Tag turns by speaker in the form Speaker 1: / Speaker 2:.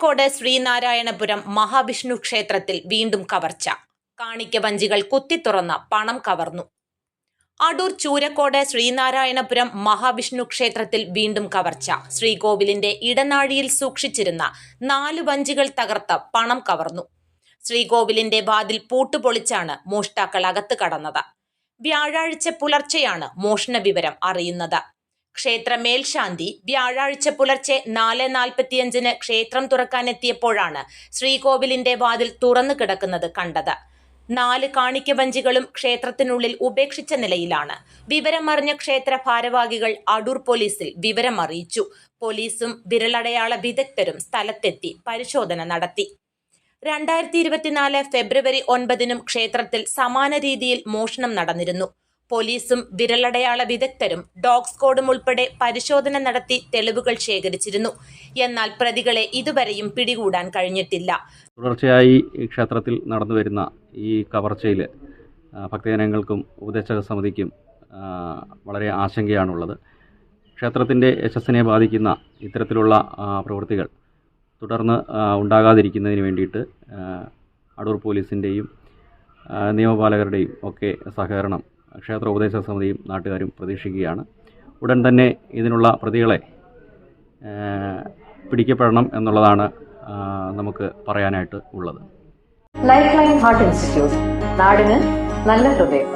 Speaker 1: ചൂരക്കോട് ശ്രീനാരായണപുരം മഹാവിഷ്ണു ക്ഷേത്രത്തിൽ വീണ്ടും കവർച്ച. കാണിക്ക വഞ്ചികൾ കുത്തിത്തുറന്ന പണം കവർന്നു. അടൂർ ചൂരക്കോട് ശ്രീനാരായണപുരം മഹാവിഷ്ണു ക്ഷേത്രത്തിൽ വീണ്ടും കവർച്ച. ശ്രീകോവിലിന്റെ ഇടനാഴിയിൽ സൂക്ഷിച്ചിരുന്ന നാല് വഞ്ചികൾ തകർത്ത് പണം കവർന്നു. ശ്രീകോവിലിന്റെ വാതിൽ പൂട്ടുപൊളിച്ചാണ് മോഷ്ടാക്കൾ അകത്ത് കടന്നത്. വ്യാഴാഴ്ച പുലർച്ചെയാണ് മോഷണ വിവരം അറിയുന്നത്. ക്ഷേത്ര മേൽശാന്തി വ്യാഴാഴ്ച പുലർച്ചെ നാല് നാൽപ്പത്തിയഞ്ചിന് ക്ഷേത്രം തുറക്കാനെത്തിയപ്പോഴാണ് ശ്രീകോവിലിന്റെ വാതിൽ തുറന്നു കിടക്കുന്നത് കണ്ടത്. നാല് കാണിക്ക വഞ്ചികളും ക്ഷേത്രത്തിനുള്ളിൽ ഉപേക്ഷിച്ച നിലയിലാണ്. വിവരമറിഞ്ഞ ക്ഷേത്ര ഭാരവാഹികൾ അടൂർ പോലീസിൽ വിവരമറിയിച്ചു. പോലീസും വിരലടയാള വിദഗ്ധരും സ്ഥലത്തെത്തി പരിശോധന നടത്തി. രണ്ടായിരത്തി ഇരുപത്തിനാല് ഫെബ്രുവരി ഒൻപതിനും ക്ഷേത്രത്തിൽ സമാന രീതിയിൽ മോഷണം നടന്നിരുന്നു. പോലീസും വിരലടയാള വിദഗ്ധരും ഡോഗ് സ്ക്വാഡും ഉൾപ്പെടെ പരിശോധന നടത്തി തെളിവുകൾ ശേഖരിച്ചിരുന്നു. എന്നാൽ പ്രതികളെ ഇതുവരെയും പിടികൂടാൻ കഴിഞ്ഞിട്ടില്ല.
Speaker 2: തുടർച്ചയായി ഈ ക്ഷേത്രത്തിൽ നടന്നു വരുന്ന ഈ കവർച്ചയിൽ ഭക്തജനങ്ങൾക്കും ഉപദേശക സമിതിക്കും വളരെ ആശങ്കയാണുള്ളത്. ക്ഷേത്രത്തിന്റെ യശസ്സിനെ ബാധിക്കുന്ന ഇത്തരത്തിലുള്ള പ്രവൃത്തികൾ തുടർന്ന് ഉണ്ടാകാതിരിക്കുന്നതിന് വേണ്ടിയിട്ട് അടൂർ പോലീസിന്റെയും നിയമപാലകരുടെയും ഒക്കെ സഹകരണം ക്ഷേത്ര ഉപദേശക സമിതിയും നാട്ടുകാരും പ്രതീക്ഷിക്കുകയാണ്. ഉടൻ തന്നെ ഇതിനുള്ള പ്രതികളെ പിടിക്കപ്പെടണം എന്നുള്ളതാണ് നമുക്ക് പറയാനായിട്ട് ഉള്ളത്.
Speaker 3: ലൈഫ് ലൈൻ ഹാർട്ട് ഇൻസ്റ്റിറ്റ്യൂട്ട് നാടിന് നല്ല ഹൃദയം.